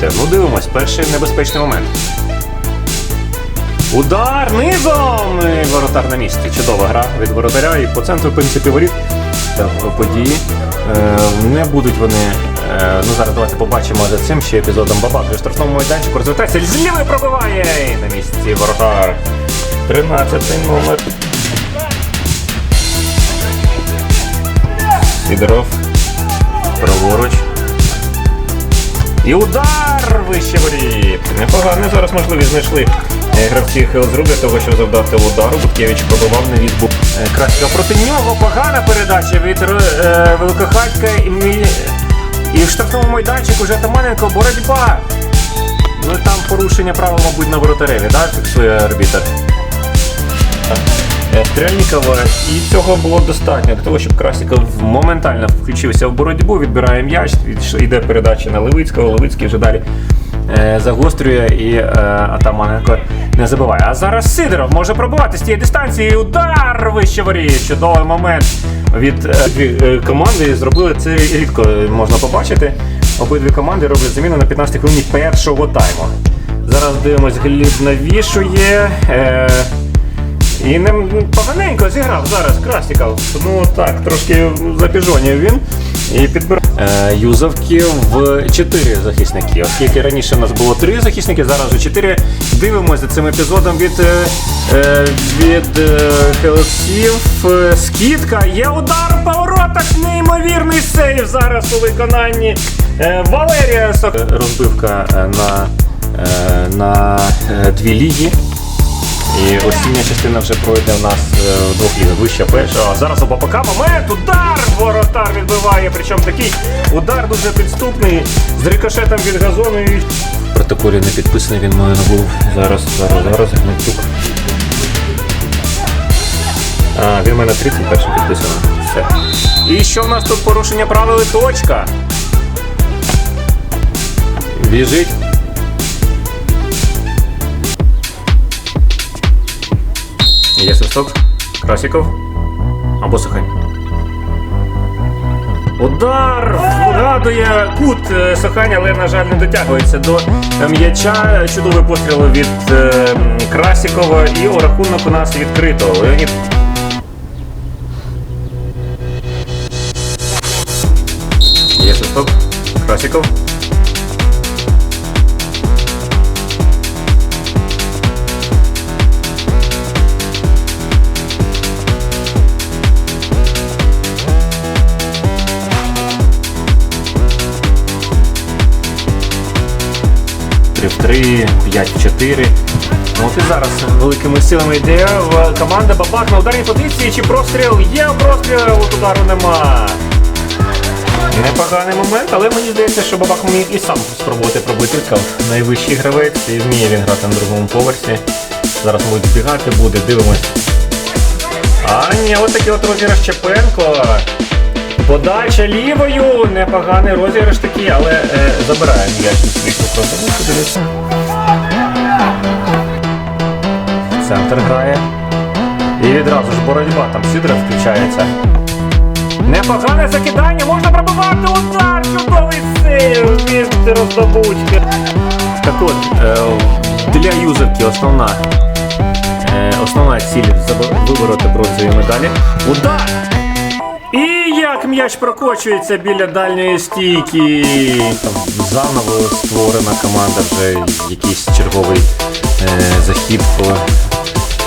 Бути. Ну, дивимось, перший небезпечний момент. Удар низом! Воротар на місці. Чудова гра від воротаря. І по центру, в принципі, воріт події. Е, не будуть вони. Е, ну зараз давайте побачимо за цим ще епізодом Бабак. У штрафному майданчику розвертається. З лівої пробиває! І на місці воротар. 13 номер. Сидоров. Праворуч. І удар вище воріт. Непогано зараз можливість знайшли е, гравці Хелзру для того, щоб завдати удару. Буткевич пробивав на відбув Краська. Проти нього погана передача від е, Великохатька і, мі- і в штрафному майданчику вже Таманенко боротьба. Ну там порушення правил, мабуть, на воротареві, да, фіксує арбітр. Стрельникова, і цього було достатньо для того, щоб Красіков моментально включився в боротьбу, відбирає м'яч, йде передача на Левицького, Левицький вже далі е, загострює і е, Атаманенко не забиває. А зараз Сидоров може пробувати з тієї дистанції. Удар вище воріт. Чудовий момент від е, команди. Зробили це рідко можна побачити. Обидві команди роблять заміну на 15 хвилині першого тайму. Зараз дивимось, Гліб навішує. І не поганенько зіграв зараз Красіков. Ну так, трошки запіжонів він. І підбирав е, юзовки в 4 захисники. Оскільки раніше у нас було 3 захисники, зараз вже 4. Дивимося цим епізодом від, е, е, від Хелсів. Е, Скидка, є удар по воротах, неймовірний сейв зараз у виконанні е, Валерія. Розбивка е, на, е, на дві ліги. І осіння частина вже пройде в нас е, в двох лігах. Вища перша. А зараз у Бабака момент. Удар! Воротар відбиває. Причому такий удар дуже підступний. З рикошетом від газону. І... В протоколі не підписаний, він має набув. Зараз, зараз, зараз. Гнатюк. А, він в мене 31 підписано. Все. І що в нас тут порушення правил і точка? Біжить. Є свисток. Красіков. Або Сахань. Удар! Вгадує кут е, але, на жаль, не дотягується до е, м'яча. Чудовий постріл від е, Красікова. І о, рахунок у нас відкрито. Леонід. Є свисток. Красіков. Три в 3, 5-4. Ну, от і зараз великими силами йде команда Бабак на ударній позиції. Чи простріл? Є простріл, от удару нема. Непоганий момент, але мені здається, що Бабак міг і сам спробувати пробити. Найвищий гравець і вміє він грати на другому поверсі. Зараз мабуть збігати буде, дивимось. А ні, от такий от розіграш Чепенко. Подача лівою, непоганий розіграш такий, але е, забирає м'яч на просто. Ну. Центр грає. І відразу ж боротьба, там Сидоров включається. Непогане закидання, можна пробивати удар, чудовий сейв від роздобучки. Так от, е, для юзерки основна, е, основна ціль вибороти бронзові медалі. Удар! Як м'яч прокочується біля дальньої стійки. Там заново створена команда, вже якийсь черговий е, захід по,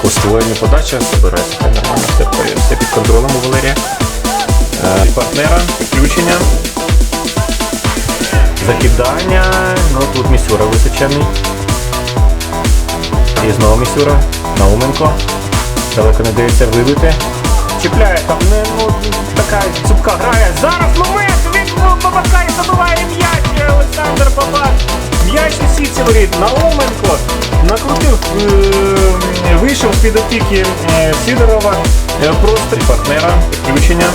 по створенню подача. Збирається все нормально, все, все під контролем у Валерія. Е, партнера, підключення. Закидання. Ну тут Місюра височений. І знову Місюра. Науменко. Далеко не дається вибити. Чіпляє там, не, ну, така цупка грає. Зараз момент від Бабака і забиває м'яч. Олександр Бабак. М'яч у сітці воріт. Науменко накрутив, е, вийшов з-під опіки е, Сідорова. Е, Просто партнера, підключення.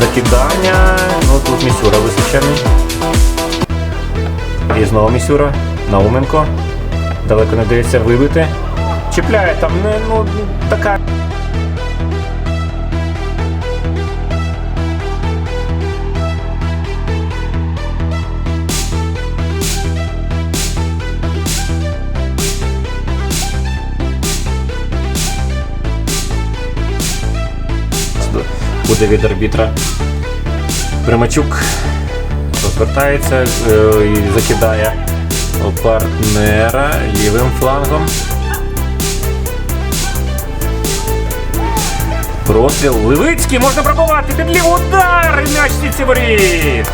Закидання. Ну тут Місюра височений. І знову Місюра. Науменко. Далеко не дається вибити. Чіпляє там, не, ну, така. Буде від арбітра. Примачук розвертається е, і закидає партнера лівим флангом. Простріл Левицький можна пробувати під лівий удар! І М'яч сітці воріт!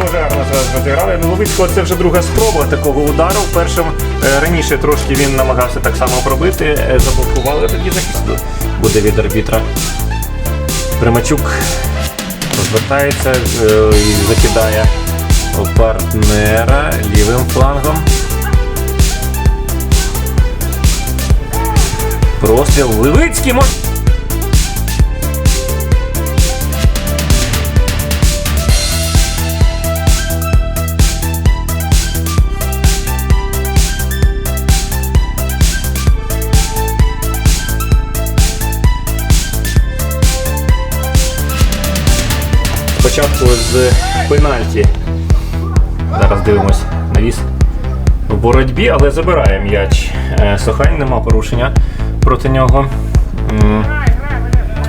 Дуже гарно розіграли. Ну, Левицького це вже друга спроба такого удару. Першим е, раніше трошки він намагався так само пробити, е, заблокували тоді захист. Буде від арбітра. Примачук розвертається е, і закидає партнера лівим флангом. Простріл Левицький може. Спочатку з пенальті. Зараз дивимось навіс в боротьбі, але забирає м'яч. Е, Сохань нема порушення проти нього.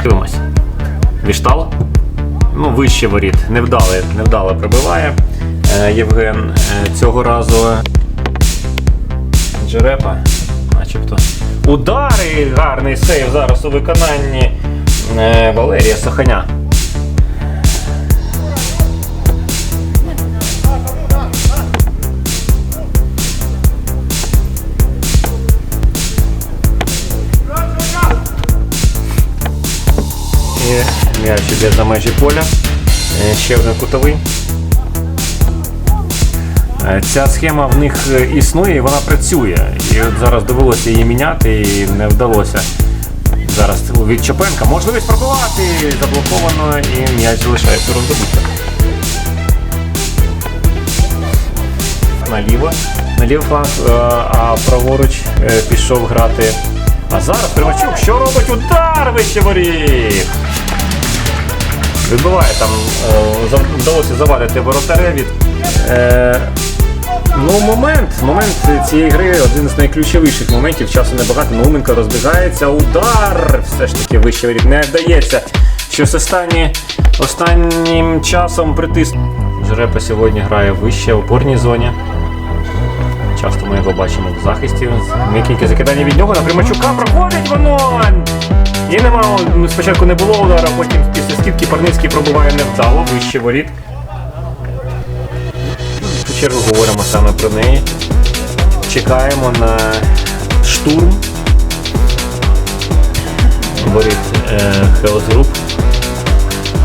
Дивимось. Віштал. Ну, вище воріт. Невдале, невдало пробиває. Е, Євген е, цього разу. Джерепа, начебто. Удари! Гарний сейв зараз у виконанні Валерія Соханя. І м'яч іде за межі поля. Е, Ще один кутовий. Е, Ця схема в них е, існує і вона працює. І от зараз довелося її міняти і не вдалося. Зараз від Чопенка можливість пробивати заблоковано і м'яч залишається роздобутися. Наліво, на лівий фланг, а праворуч пішов грати. А зараз Примачук, що робить удар вище воріт. Відбиває там, е, вдалося завадити воротареві. Е, ну, момент, момент цієї гри один з найключовіших моментів. Часу небагато. Науменко розбігається. Удар! Все ж таки вище воріт не вдається. Щось останні, останнім часом притис. Жрепа сьогодні грає вище в опорній зоні. Часто ми його бачимо в захисті. М'якеньке закидання від нього на Примачука проходить воно. І нема, ну, спочатку не було удара, потім після скидки Парницький пробиває невдало, вище воріт. В чергу говоримо саме про неї. Чекаємо на штурм. Воріт е, Хелс Груп.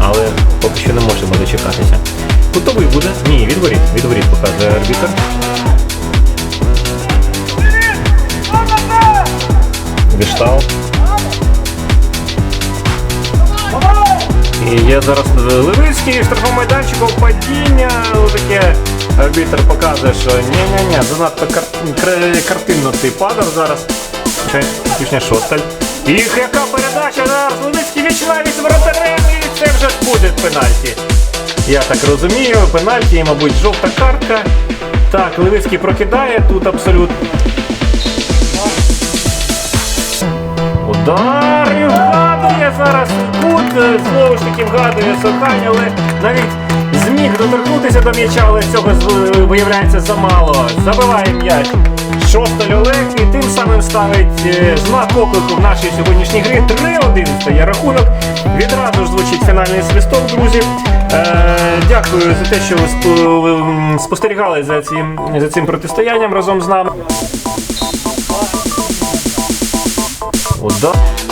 Але поки що не можемо дочекатися. Кутовий буде? Ні, від воріт. Від воріт показує арбітр. Віштал. І є зараз Левицький, штрафом майданчику, падіння. Таке арбітр показує, що ні-ні-ні, занадто кар... картинно ти падав зараз. Точніше, шосталь. І яка передача зараз Левицький відчинає від воротарем і це вже буде пенальті. Я так розумію, пенальті, мабуть, жовта картка. Так, Левицький прокидає тут абсолютно. Удар і вгадує зараз кут, знову ж таки вгадує Сохань, але навіть зміг доторкнутися до м'яча, але цього виявляється замало. Забиває м'яч. Шостоль Олег і тим самим ставить е, знак оклику в нашій сьогоднішній грі. 3-1 стає рахунок. Відразу ж звучить фінальний свисток, друзі. Е, дякую за те, що ви спостерігали за цим, за цим протистоянням разом з нами. Удар.